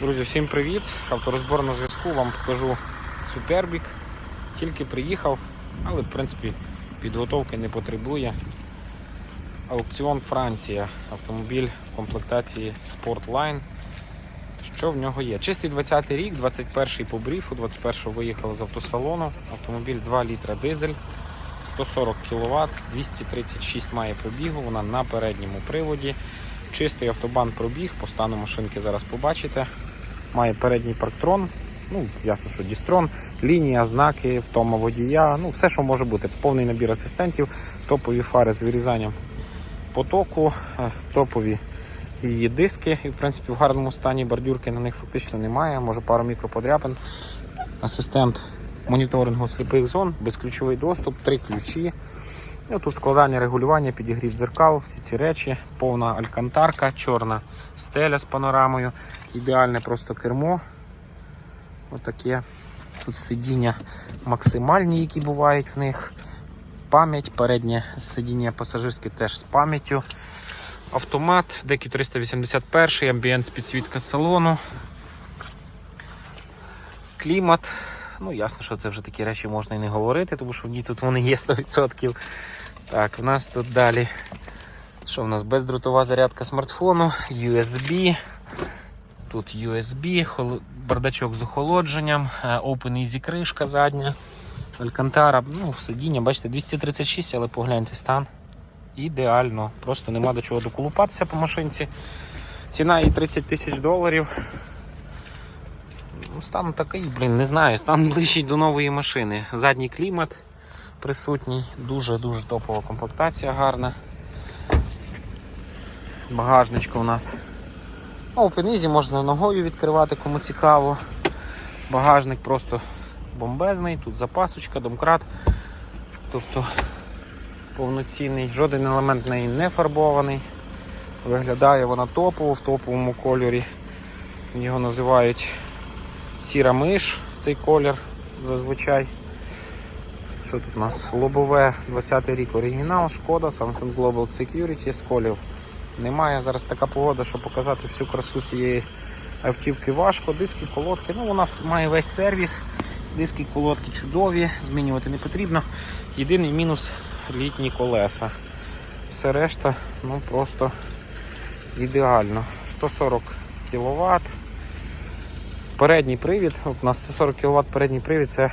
Друзі, всім привіт! Авторозбор на зв'язку. Вам покажу супербік. Тільки приїхав, але в принципі підготовки не потребує. Аукціон Франція. Автомобіль в комплектації Sportline. Що в нього є? Чистий 20-й рік, 21-й по бріфу, 21-го виїхали з автосалону. Автомобіль 2 літра дизель, 140 кВт, 236 має пробігу, вона на передньому приводі. Чистий автобан пробіг, по стану машинки зараз побачите. Має передній парктрон, ну, ясно, що дістрон, лінія, знаки, втома водія, ну, все, що може бути. Повний набір асистентів, топові фари з вирізанням потоку, е, топові її диски. І, в принципі, в гарному стані бордюрки на них фактично немає. Може пару мікроподряпин. Асистент моніторингу сліпих зон, безключовий доступ, три ключі. І тут складання регулювання, підігрів дзеркал, всі ці речі, повна алькантарка, чорна стеля з панорамою, ідеальне просто кермо. Отаке. Тут сидіння максимальні, які бувають в них. Пам'ять, переднє сидіння пасажирське теж з пам'яттю. Автомат, декі 381, амбієнт з підсвітка салону. Клімат. Ну, ясно, що це вже такі речі можна і не говорити, тому що в ній тут вони є 100%. Так, в нас тут далі. Що в нас? Бездротова зарядка смартфону, USB. Тут USB, бардачок з охолодженням, е, Open Easy кришка задня, Алькантара, ну, сидіння, бачите, 236, але погляньте стан. Ідеально. Просто нема до чого доколупатися по машинці. Ціна її 30 тисяч доларів. Ну, стан такий, блін, не знаю, стан ближчий до нової машини. Задній клімат присутній, дуже-дуже топова комплектація гарна. Багажничко у нас Open Easy, можна ногою відкривати, кому цікаво. Багажник просто бомбезний, тут запасочка, домкрат. Тобто повноцінний, жоден елемент в неї не фарбований. Виглядає вона топово в топовому кольорі. Його називають сіра миш, цей колір зазвичай. Що тут у нас? Лобове 20-й рік оригінал, шкода, Samsung Global Security з колів немає. Зараз така погода, що показати всю красу цієї автівки важко. Диски, колодки, ну вона має весь сервіс. Диски, колодки чудові, змінювати не потрібно. Єдиний мінус літні колеса. Все решта ну просто ідеально. 140 кВт. Передній привід, от на 140 кВт передній привід це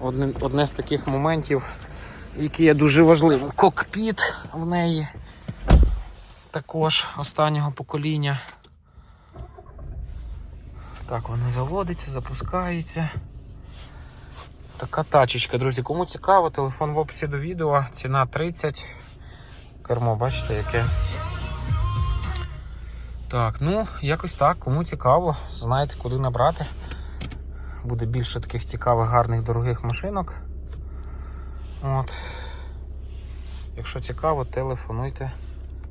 одне, одне з таких моментів, які є дуже важливим. Кокпіт в неї також останнього покоління. Так, вона заводиться, запускається. Така тачечка, друзі. Кому цікаво, телефон в описі до відео, ціна 30. Кермо, бачите, яке. Так, ну, якось так, кому цікаво, знаєте, куди набрати. Буде більше таких цікавих, гарних, дорогих машинок. От. Якщо цікаво, телефонуйте.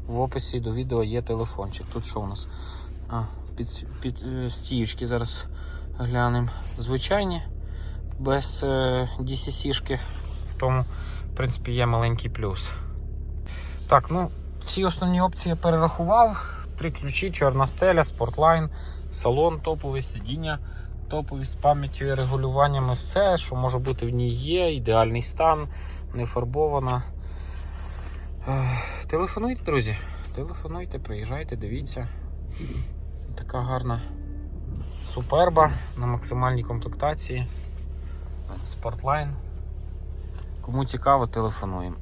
В описі до відео є телефончик. Тут що у нас? А, під, під е, стіючки зараз глянемо. Звичайні, без е, DCC-шки. Тому, в принципі, є маленький плюс. Так, ну, всі основні опції я перерахував. Три ключі, чорна стеля, спортлайн, салон топовий, сидіння топові з пам'яттю і регулюваннями. Все, що може бути в ній є, ідеальний стан, не фарбована. Телефонуйте, друзі. Телефонуйте, приїжджайте, дивіться. Така гарна суперба на максимальній комплектації. Спортлайн. Кому цікаво, телефонуємо.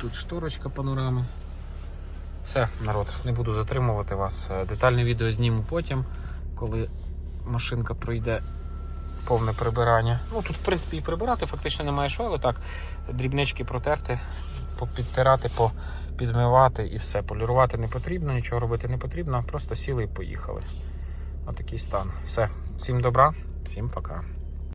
Тут шторочка панорами. Все, народ, не буду затримувати вас. Е, Детальне відео зніму потім, коли машинка пройде повне прибирання. Ну тут, в принципі, і прибирати фактично немає що, але так, дрібнички протерти, попідтирати, попідмивати і все. Полірувати не потрібно, нічого робити не потрібно, просто сіли і поїхали. Отакий стан. Все. Всім добра, всім пока.